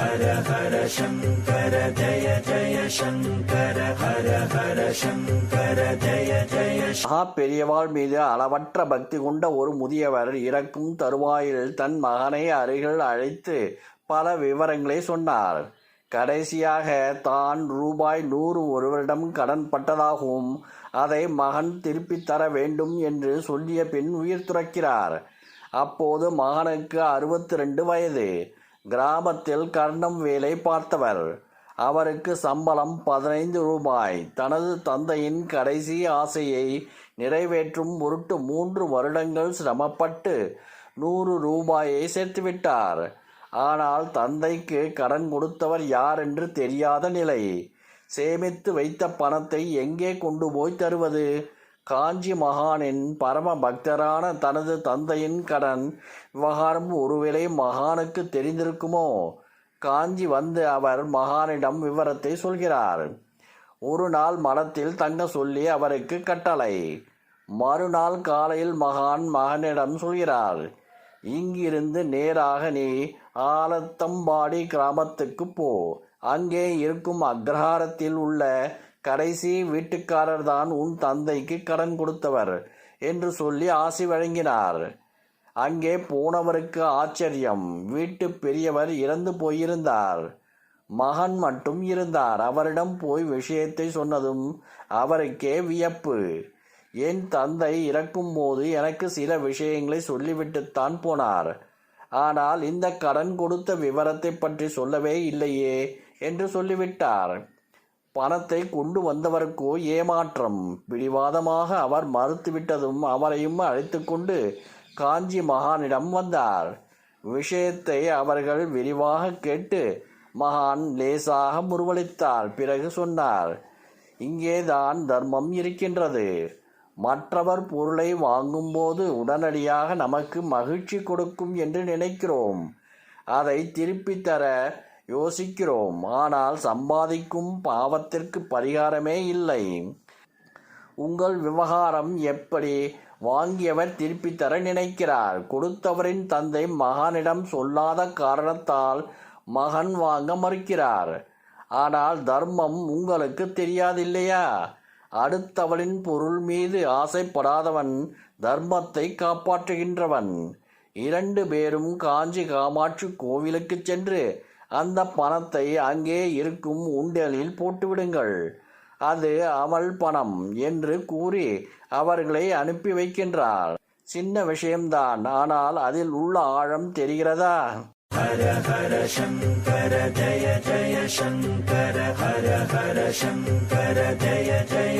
ஹர ஹர சங்கர ஜய ஜய சங்கர ஹர ஹர சங்கர ஜய ஜய மகா பெரியவாள் மீது அளவற்ற பக்தி கொண்ட ஒரு முதியவர் இறக்கும் தருவாயில் தன் மகனை அருகில் அழைத்து பல விவரங்களை சொன்னார். கடைசியாக தான் ரூபாய் நூறு ஒருவரிடம் கடன் பட்டதாகவும் அதை மகன் திருப்பித் தர வேண்டும் என்று சொல்லிய பின் உயிர் துறக்கிறார். அப்போது மகனுக்கு அறுபத்தி ரெண்டு வயது. கிராமத்தில் கர்ணம் வேலை பார்த்தவர். அவருக்கு சம்பளம் பதினைந்து ரூபாய். தனது தந்தையின் கடைசி ஆசையை நிறைவேற்றும் பொருட்டு மூன்று வருடங்கள் சிரமப்பட்டு நூறு ரூபாயை சேர்த்துவிட்டார். ஆனால் தந்தைக்கு கடன் கொடுத்தவர் யார் என்று தெரியாத நிலை. சேமித்து வைத்த பணத்தை எங்கே கொண்டு போய் தருவது? காஞ்சி மகானின் பரம பக்தரான தனது தந்தையின் கடன் விவகாரம் ஒருவேளை மகானுக்கு தெரிந்திருக்குமோ? காஞ்சி வந்து அவர் மகானிடம் விவரத்தை சொல்கிறார். ஒரு நாள் மடத்தில் தங்க சொல்லி அவருக்கு கட்டளை. மறுநாள் காலையில் மகான் மகனிடம் சொல்கிறார் இங்கிருந்து நேராக நீ ஆலத்தம்பாடி கிராமத்துக்கு போ. அங்கே இருக்கும் அக்ரஹாரத்தில் உள்ள கடைசி வீட்டுக்காரர் தான் உன் தந்தைக்கு கடன் கொடுத்தவர் என்று சொல்லி ஆசி வழங்கினார். அங்கே போனவருக்கு ஆச்சரியம். வீட்டு பெரியவர் இறந்து போயிருந்தார். மகன் மட்டும் இருந்தார். அவரிடம் போய் விஷயத்தை சொன்னதும் அவருக்கே வியப்பு. என் தந்தை இறக்கும்போது எனக்கு சில விஷயங்களை சொல்லிவிட்டுத்தான் போனார். ஆனால் இந்த கடன் கொடுத்த விவரத்தை பற்றி சொல்லவே இல்லையே என்று சொல்லிவிட்டார். பணத்தை கொண்டு வந்தவருக்கோ ஏமாற்றம். பிடிவாதமாக அவர் மறுத்துவிட்டதும் அவரையும் அழைத்து கொண்டு காஞ்சி மகானிடம் வந்தார். விஷயத்தை அவர்கள் விரிவாக கேட்டு மகான் லேசாக முருவளித்தார் பிறகு சொன்னார் இங்கேதான் தர்மம் இருக்கின்றது. மற்றவர் பொருளை வாங்கும்போது உடனடியாக நமக்கு மகிழ்ச்சி கொடுக்கும் என்று நினைக்கிறோம். அதை திருப்பித் தர யோசிக்கிறோம். ஆனால் சம்பாதிக்கும் பாவத்திற்கு பரிகாரமே இல்லை. உங்கள் விவகாரம் எப்படி? வாங்கியவர் திருப்பி தர நினைக்கிறார். கொடுத்தவரின் தந்தை மகனிடம் சொல்லாத காரணத்தால் மகன் வாங்க மறுக்கிறார். ஆனால் தர்மம் உங்களுக்கு தெரியாதில்லையா? அடுத்தவளின் பொருள் மீது ஆசைப்படாதவன் தர்மத்தை காப்பாற்றுகின்றவன். இரண்டு பேரும் காஞ்சி காமாட்சி கோவிலுக்கு சென்று அந்த பணத்தை அங்கே இருக்கும் உண்டலில் போட்டுவிடுங்கள். அது அமல் பணம் என்று கூறி அவர்களை அனுப்பி வைக்கின்றார். சின்ன விஷயம்தான் ஆனால் அதில் உள்ள ஆழம் தெரிகிறதா? ஹர ஹர சங்கர ஜய ஜய சங்கர ஹர ஹர சங்கர ஜய ஜய